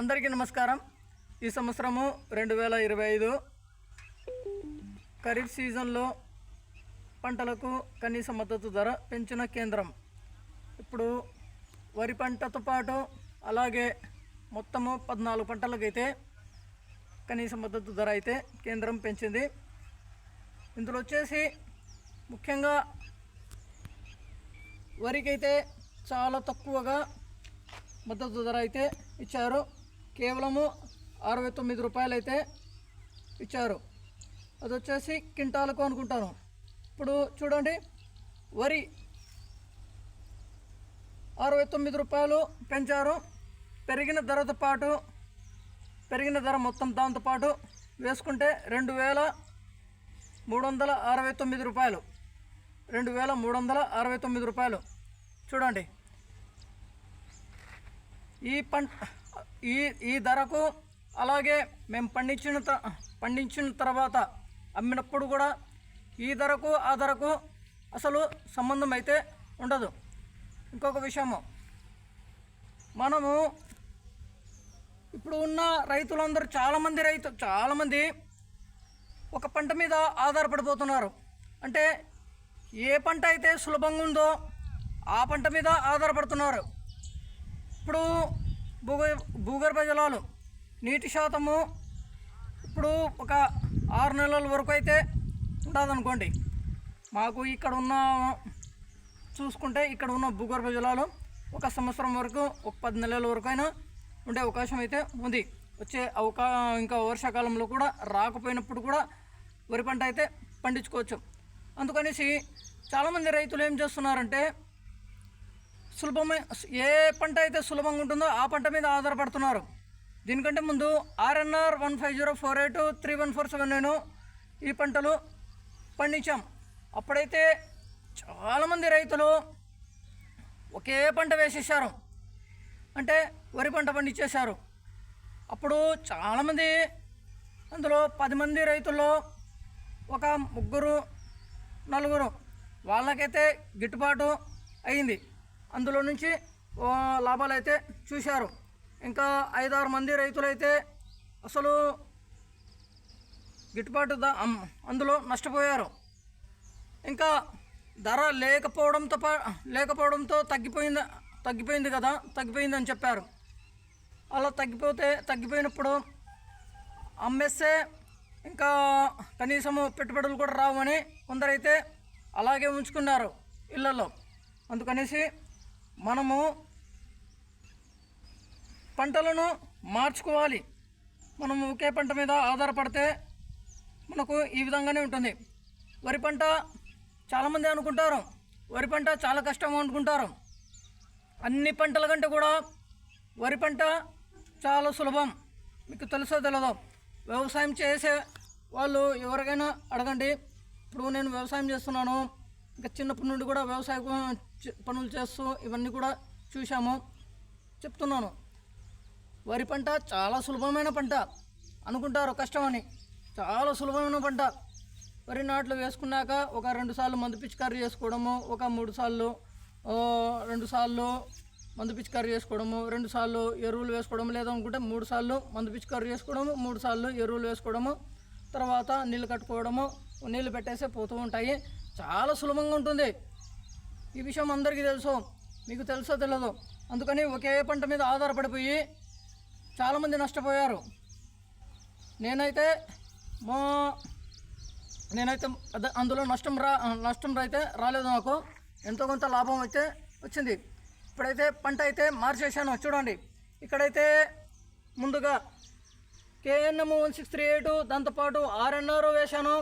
అందరికీ నమస్కారం. ఈ సంవత్సరము రెండు వేల ఇరవై ఐదు ఖరీఫ్ సీజన్లో పంటలకు కనీస మద్దతు ధర పెంచిన కేంద్రం. ఇప్పుడు వరి పంటతో పాటు అలాగే మొత్తము పద్నాలుగు పంటలకైతే కనీస మద్దతు ధర అయితే కేంద్రం పెంచింది. ఇందులో వచ్చేసి ముఖ్యంగా వరికైతే చాలా తక్కువగా మద్దతు ధర అయితే ఇచ్చారు. కేవలము అరవై తొమ్మిది రూపాయలు అయితే ఇచ్చారు. అది వచ్చేసి కింటాలకు అనుకుంటాను. ఇప్పుడు చూడండి వరి అరవై తొమ్మిది రూపాయలు పెంచారు. పెరిగిన ధరతో పాటు పెరిగిన ధర మొత్తం దాంతో పాటు వేసుకుంటే రెండు వేల మూడు వందల అరవై తొమ్మిది రూపాయలు. రెండు వేల మూడు వందల అరవై తొమ్మిది రూపాయలు. చూడండి ఈ పంట ఈ ఈ ధరకు అలాగే మేము పండించిన త- పండించిన తర్వాత అమ్మినప్పుడు కూడా ఈ ధరకు ఆ ధరకు అసలు సంబంధం అయితే ఉండదు. ఇంకొక విషయము. మనము ఇప్పుడు ఉన్న రైతులందరూ చాలామంది రైతు చాలామంది ఒక పంట మీద ఆధారపడిపోతున్నారు. అంటే ఏ పంట అయితే సులభంగా ఉందో ఆ పంట మీద ఆధారపడుతున్నారు. ఇప్పుడు భూగ భూగర్భ జలాలు నీటి శాతము ఇప్పుడు ఒక ఆరు నెలల వరకు అయితే ఉండదనుకోండి మాకు ఇక్కడ ఉన్న చూసుకుంటే ఇక్కడ ఉన్న భూగర్భ జలాలు ఒక సంవత్సరం వరకు ఒక పది నెలల వరకు అయినా ఉండే అవకాశం అయితే ఉంది. వచ్చే అవకా ఇంకా వర్షాకాలంలో కూడా రాకపోయినప్పుడు కూడా వరి పంట అయితే పండించుకోవచ్చు. అందుకనేసి చాలామంది రైతులు ఏం చేస్తున్నారంటే సులభమైన ఏ పంట అయితే సులభంగా ఉంటుందో ఆ పంట మీద ఆధారపడుతున్నారు. దీనికంటే ముందు RNR one five zero four eight three one four seven నేను ఈ పంటలు పండించాం. అప్పుడైతే చాలామంది రైతులు ఒకే పంట వేసేసారు అంటే వరి పంట పండించేశారు. అప్పుడు చాలామంది అందులో పది మంది రైతుల్లో ఒక ముగ్గురు నలుగురు వాళ్ళకైతే గిట్టుబాటు అయింది. అందులో నుంచి లాభాలు అయితే చూశారు. ఇంకా ఐదారు మంది రైతులైతే అసలు గిట్టుబాటు ద అందులో నష్టపోయారు. ఇంకా ధర లేకపోవడంతో పా లేకపోవడంతో తగ్గిపోయింది తగ్గిపోయింది కదా తగ్గిపోయిందని చెప్పారు. అలా తగ్గిపోతే తగ్గిపోయినప్పుడు అమ్మేస్తే ఇంకా కనీసము పెట్టుబడులు కూడా రావని కొందరైతే అలాగే ఉంచుకున్నారు ఇళ్ళల్లో అందుకనేసి మనము పంటలను మార్చుకోవాలి. మనము ఒకే పంట మీద ఆధారపడితే మనకు ఈ విధంగానే ఉంటుంది. వరి పంట చాలామంది అనుకుంటారు. వరి పంట చాలా కష్టం అనుకుంటారు. అన్ని పంటల కంటే కూడా వరి పంట చాలా సులభం. మీకు తెలుసో తెలదో? వ్యవసాయం చేసే వాళ్ళు ఎవరికైనా అడగండి. ఇప్పుడు నేను వ్యవసాయం చేస్తున్నాను. ఇంకా చిన్నప్పటి నుండి కూడా వ్యవసాయం పనులు చేస్తూ ఇవన్నీ కూడా చూశాము. చెప్తున్నాను. వరి పంట చాలా సులభమైన పంట అనుకుంటారు కష్టమని. చాలా సులభమైన పంట. వరి నాట్లు వేసుకున్నాక ఒక రెండు సార్లు మందు పిచికారీ చేసుకోవడము ఒక మూడు సార్లు రెండు సార్లు మందు పిచికారీ చేసుకోవడము రెండు సార్లు ఎరువులు వేసుకోవడం లేదనుకుంటే మూడు సార్లు మందు పిచికారీ చేసుకోవడము మూడు సార్లు ఎరువులు వేసుకోవడము తర్వాత నీళ్ళు కట్టుకోవడము నీళ్ళు పెట్టేసే పోతూ ఉంటాయి. చాలా సులభంగా ఉంటుంది. ఈ విషయం అందరికీ తెలుసు. మీకు తెలుసో తెలియదు అందుకని ఒకే పంట మీద ఆధారపడిపోయి చాలామంది నష్టపోయారు. నేనైతే మా నేనైతే అందులో నష్టం రా నష్టం అయితే రాలేదు నాకు. ఎంతో కొంత లాభం అయితే వచ్చింది. ఇప్పుడైతే పంట అయితే మార్చేసాను చూడండి. ఇక్కడైతే ముందుగా KNM one six three eight దాంతోపాటు ఆర్ఎన్ఆర్ వేశాను.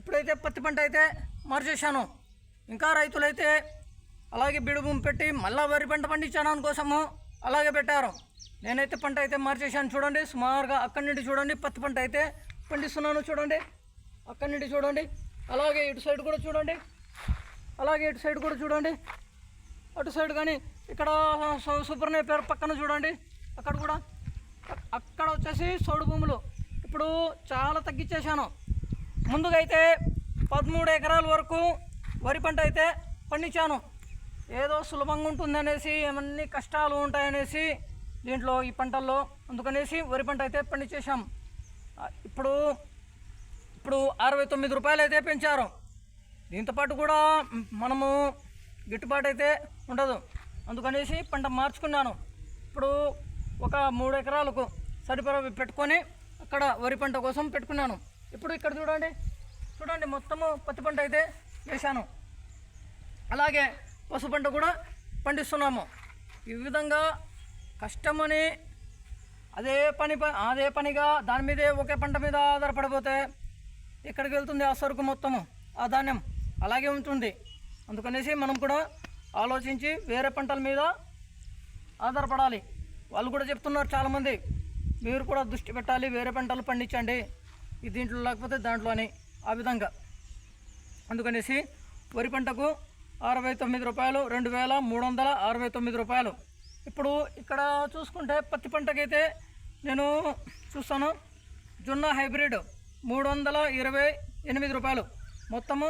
ఇప్పుడైతే పత్తి పంట అయితే మార్చేశాను. ఇంకా రైతులైతే అలాగే బిడుభూమి పెట్టి మళ్ళా వరి పంట పండించడానికి కోసము అలాగే పెట్టారు. నేనైతే పంట అయితే మార్చేశాను. చూడండి సుమారుగా అక్కడి నుండి చూడండి పత్తి పంట అయితే పండిస్తున్నాను చూడండి. అక్కడి నుండి చూడండి అలాగే ఇటు సైడ్ కూడా చూడండి అలాగే ఇటు సైడ్ కూడా చూడండి అటు సైడ్ కానీ ఇక్కడ సు- పేరు పక్కన చూడండి అక్కడ కూడా. అక్కడ వచ్చేసి సౌడు భూములు. ఇప్పుడు చాలా తగ్గించేశాను ముందుగా అయితే పదమూడు ఎకరాల వరకు వరి పంట అయితే పండించాను. ఏదో సులభంగా ఉంటుందనేసి ఏమన్నీ కష్టాలు ఉంటాయనేసి దీంట్లో ఈ పంటల్లో. అందుకనేసి వరి పంట అయితే పండించేసాం ఇప్పుడు ఇప్పుడు అరవై తొమ్మిది రూపాయలు అయితే పెంచారు. దీంతోపాటు కూడా మనము గిట్టుబాటు అయితే ఉండదు. అందుకనేసి పంట మార్చుకున్నాను. ఇప్పుడు ఒక మూడు ఎకరాలకు సరిపడా పెట్టుకొని అక్కడ వరి పంట కోసం పెట్టుకున్నాను. ఇప్పుడు ఇక్కడ చూడండి. చూడండి మొత్తము పత్తి పంట అయితే వేశాను అలాగే పసుపు పంట కూడా పండిస్తున్నాము. ఈ విధంగా కష్టమని అదే పని అదే పనిగా దాని మీదే ఒకే పంట మీద ఆధారపడిపోతే ఎక్కడికి వెళ్తుంది ఆ సరుకు మొత్తము ఆ ధాన్యం? అలాగే ఉంటుంది. అందుకనేసి మనం కూడా ఆలోచించి వేరే పంటల మీద ఆధారపడాలి. వాళ్ళు కూడా చెప్తున్నారు చాలామంది మీరు కూడా దృష్టి పెట్టాలి వేరే పంటలు పండించండి ఇది దీంట్లో లేకపోతే దాంట్లో అని. ఆ విధంగా. అందుకనేసి వరి పంటకు అరవై తొమ్మిది రూపాయలు రెండు వేల మూడు వందల అరవై తొమ్మిది రూపాయలు. ఇప్పుడు ఇక్కడ చూసుకుంటే పత్తి పంటకైతే నేను చూస్తాను. జొన్న హైబ్రిడ్ మూడు వందల ఇరవై ఎనిమిది రూపాయలు. మొత్తము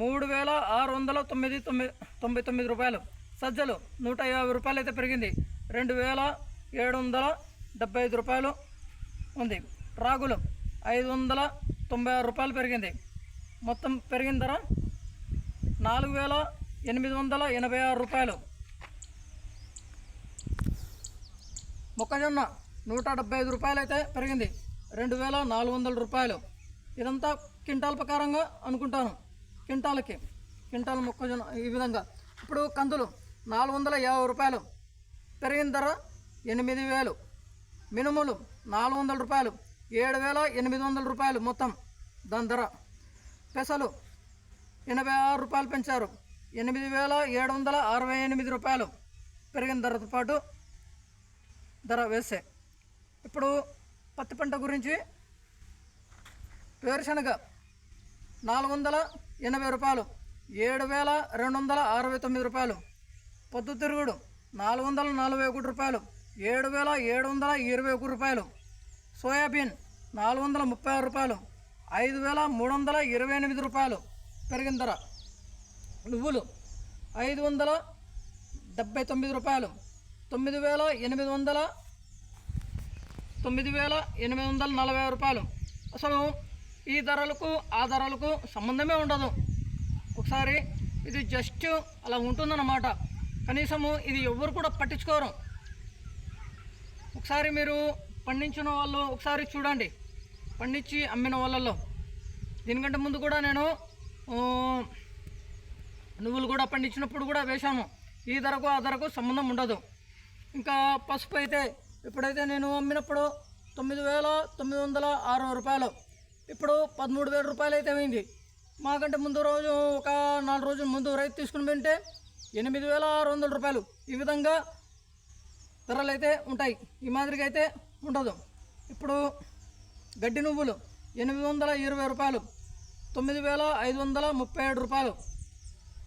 మూడు వేల ఆరు వందల తొమ్మిది తొమ్మిది తొంభై తొమ్మిది రూపాయలు. సజ్జలు నూట యాభై రూపాయలు అయితే పెరిగింది. రెండు వేల ఏడు వందల డెబ్బై ఐదు రూపాయలు ఉంది. రాగులు ఐదు వందల తొంభై ఆరు రూపాయలు పెరిగింది. మొత్తం పెరిగిన ధర నాలుగు వేల ఎనిమిది వందల ఎనభై ఆరు రూపాయలు. మొక్కజొన్న నూట డెబ్బై ఐదు రూపాయలు అయితే పెరిగింది. రెండు వేల నాలుగు వందల రూపాయలు. ఇదంతా క్వింటాల్ ప్రకారంగా అనుకుంటాను. క్వింటాల్కి క్వింటాల్ మొక్కజొన్న ఈ విధంగా. ఇప్పుడు కందులు నాలుగు వందల యాభై రూపాయలు. పెరిగిన ధర ఎనిమిది వేలు. మినుములు నాలుగు వందల రూపాయలు. ఏడు వేల ఎనిమిది వందల రూపాయలు మొత్తం దాని ధర. పెసలు ఎనభై ఆరు రూపాయలు పెంచారు. ఎనిమిది వేల ఏడు వందల అరవై ఎనిమిది రూపాయలు పెరిగిన ధరతో పాటు ధర వేసే. ఇప్పుడు పత్తి పంట గురించి వేరుశనగ నాలుగు వందల ఎనభై రూపాయలు ఏడు వేల రెండు వందల అరవై తొమ్మిది రూపాయలు. పొద్దుతిరుగుడు నాలుగు వందల నలభై ఒకటి రూపాయలు ఏడు వేల ఏడు వందల ఇరవై ఒకటి రూపాయలు. సోయాబీన్ నాలుగు వందల ముప్పై ఆరు రూపాయలు ఐదు వేల మూడు వందల ఇరవై ఎనిమిది రూపాయలు పెరిగిన ధర. నువ్వులు ఐదు వందల డెబ్బై తొమ్మిది రూపాయలు తొమ్మిది వేల ఎనిమిది వందల తొమ్మిది వేల ఎనిమిది వందల నలభై రూపాయలు. అసలు ఈ ధరలకు ఆ ధరలకు సంబంధమే ఉండదు. ఒకసారి ఇది జస్ట్ అలా ఉంటుందన్నమాట. కనీసము ఇది ఎవరు కూడా పట్టించుకోరు. ఒకసారి మీరు పండించిన వాళ్ళు ఒకసారి చూడండి. పండించి అమ్మిన వాళ్ళల్లో దీనికంటే ముందు కూడా నేను నువ్వులు కూడా పండించినప్పుడు కూడా వేశాము ఈ ధరకు ఆ ధరకు సంబంధం ఉండదు. ఇంకా పసుపు అయితే ఇప్పుడైతే నేను అమ్మినప్పుడు తొమ్మిది వేల తొమ్మిది వందల ఆరు రూపాయలు ఇప్పుడు పదమూడు వేల రూపాయలు అయితే అయింది. మాకంటే ముందు రోజు ఒక నాలుగు రోజుల ముందు రైతు తీసుకుని వింటే ఎనిమిది వేల ఆరు వందల రూపాయలు. ఈ విధంగా ధరలు అయితే ఉంటాయి. ఈ మాదిరిగా అయితే ఉండదు. ఇప్పుడు గడ్డి నువ్వులు ఎనిమిది వందల ఇరవై రూపాయలు తొమ్మిది వేల ఐదు వందల ముప్పై ఏడు రూపాయలు.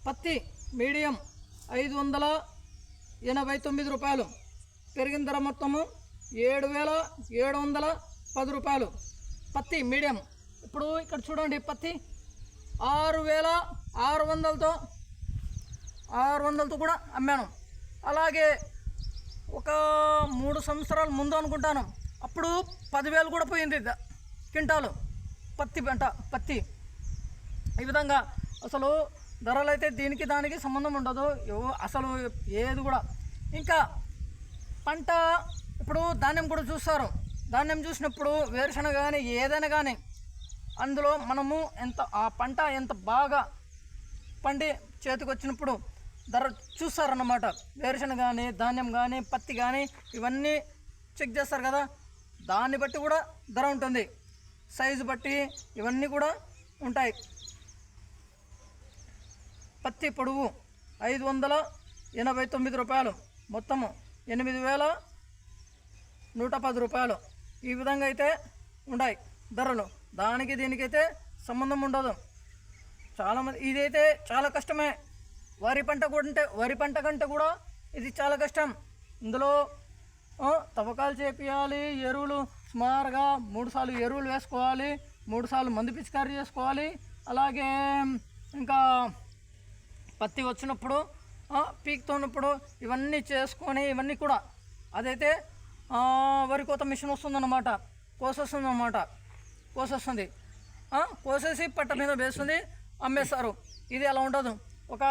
పత్తి మీడియం ఐదు వందల ఎనభై తొమ్మిది రూపాయలు. పెరిగిన ధర మొత్తము ఏడు వేల ఏడు వందల పది రూపాయలు. పత్తి మీడియం. ఇప్పుడు ఇక్కడ చూడండి పత్తి. ఆరు వేల ఆరు వందలతో ఆరు వందలతో కూడా అమ్మాను. అలాగే ఒక మూడు సంవత్సరాల ముందు అనుకుంటాను. అప్పుడు పదివేలు కూడా పోయింది క్వింటాలు. పత్తి పంట పత్తి. ఈ విధంగా అసలు ధరలు అయితే దీనికి దానికి సంబంధం ఉండదు. అసలు ఏది కూడా. ఇంకా పంట ఇప్పుడు ధాన్యం కూడా చూస్తారు. ధాన్యం చూసినప్పుడు వేరుశనగ కానీ ఏదైనా కానీ అందులో మనము ఎంత ఆ పంట ఎంత బాగా పండి చేతికి వచ్చినప్పుడు ధర చూస్తారన్నమాట. వేరుశనగ కానీ ధాన్యం కానీ పత్తి కానీ ఇవన్నీ చెక్ చేస్తారు కదా. దాన్ని బట్టి కూడా ధర ఉంటుంది. సైజు బట్టి ఇవన్నీ కూడా ఉంటాయి. పత్తి పొడవు ఐదు వందల ఎనభై తొమ్మిది రూపాయలు. మొత్తము ఎనిమిది వేల నూట పది రూపాయలు. ఈ విధంగా అయితే ఉన్నాయి ధరలు. దానికి దీనికైతే సంబంధం ఉండదు. చాలామంది ఇదైతే చాలా కష్టమే. వరి పంట కూడా అంటే వరి పంట కంటే కూడా ఇది చాలా కష్టం. ఇందులో తవ్వకాలు చేపియాలి ఎరువులు సుమారుగా మూడుసార్లు ఎరువులు వేసుకోవాలి మూడుసార్లు మందు పిచికారీ చేసుకోవాలి. అలాగే ఇంకా పత్తి వచ్చినప్పుడు పీక్తున్నప్పుడు ఇవన్నీ చేసుకొని ఇవన్నీ కూడా అదైతే వరి కోత మిషన్ వస్తుందన్నమాట. కోసొస్తుంది. అన్నమాట కోసొస్తుంది కోసేసి పట్ట మీద వేస్తుంది అమ్మేస్తారు. ఇది అలా ఉండదు. ఒక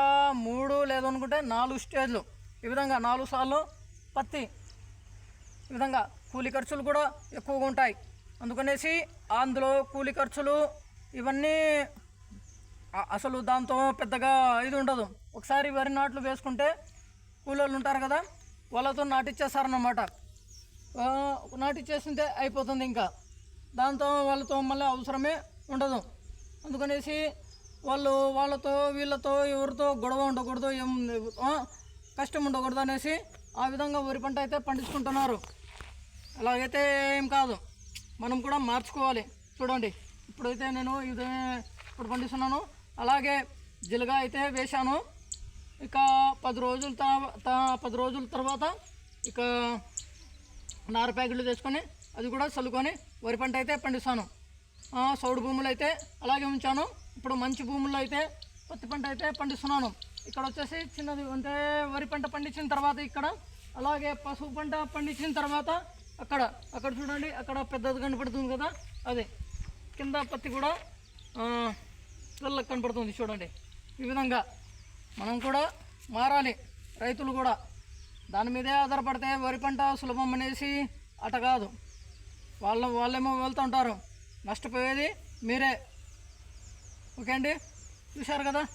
మూడు లేదనుకుంటే నాలుగు స్టేజ్లు. ఈ విధంగా నాలుగు సార్లు పత్తి విధంగా కూలి ఖర్చులు కూడా ఎక్కువగా ఉంటాయి. అందుకనేసి అందులో కూలి ఖర్చులు ఇవన్నీ అసలు దాంతో పెద్దగా ఇది ఉండదు. ఒకసారి వరి నాట్లు వేసుకుంటే కూలోళ్ళు ఉంటారు కదా వాళ్ళతో నాటిచ్చేస్తారన్నమాట. నాటిచ్చేసింటే అయిపోతుంది ఇంకా. దాంతో వాళ్ళతో మళ్ళీ అవసరమే ఉండదు. అందుకనేసి వాళ్ళు వాళ్ళతో వీళ్ళతో ఎవరితో గొడవ ఉండకూడదు ఏం కష్టం ఉండకూడదు అనేసి ఆ విధంగా వరి పంట అయితే పండించుకుంటున్నారు. అలాగైతే ఏం కాదు. మనం కూడా మార్చుకోవాలి. చూడండి. ఇప్పుడైతే నేను ఇది ఇప్పుడు పండిస్తున్నాను. అలాగే జిలుగా అయితే వేశాను. ఇక పది రోజుల తర్వాత పది రోజుల తర్వాత ఇక నార ప్యాకెట్లు తెచ్చుకొని అది కూడా చల్లుకొని వరి పంట అయితే పండిస్తాను. సౌడు భూములు అయితే అలాగే ఉంచాను. ఇప్పుడు మంచి భూముల్లో అయితే పత్తి పంట అయితే పండిస్తున్నాను. ఇక్కడ వచ్చేసి చిన్నది అంటే వరి పంట పండించిన తర్వాత ఇక్కడ అలాగే పసుపు పంట పండించిన తర్వాత అక్కడ అక్కడ చూడండి అక్కడ పెద్దది కనపడుతుంది కదా? అదే. కింద పత్తి కూడా తెల్ల కనపడుతుంది చూడండి. ఈ విధంగా మనం కూడా మారాలి రైతులు కూడా. దాని మీదే ఆధారపడితే వరి పంట సులభం అనేసి అట కాదు. వాళ్ళ వాళ్ళేమో వెళ్తూ ఉంటారు. నష్టపోయేది మీరే. ఓకే అండి? చూశారు కదా?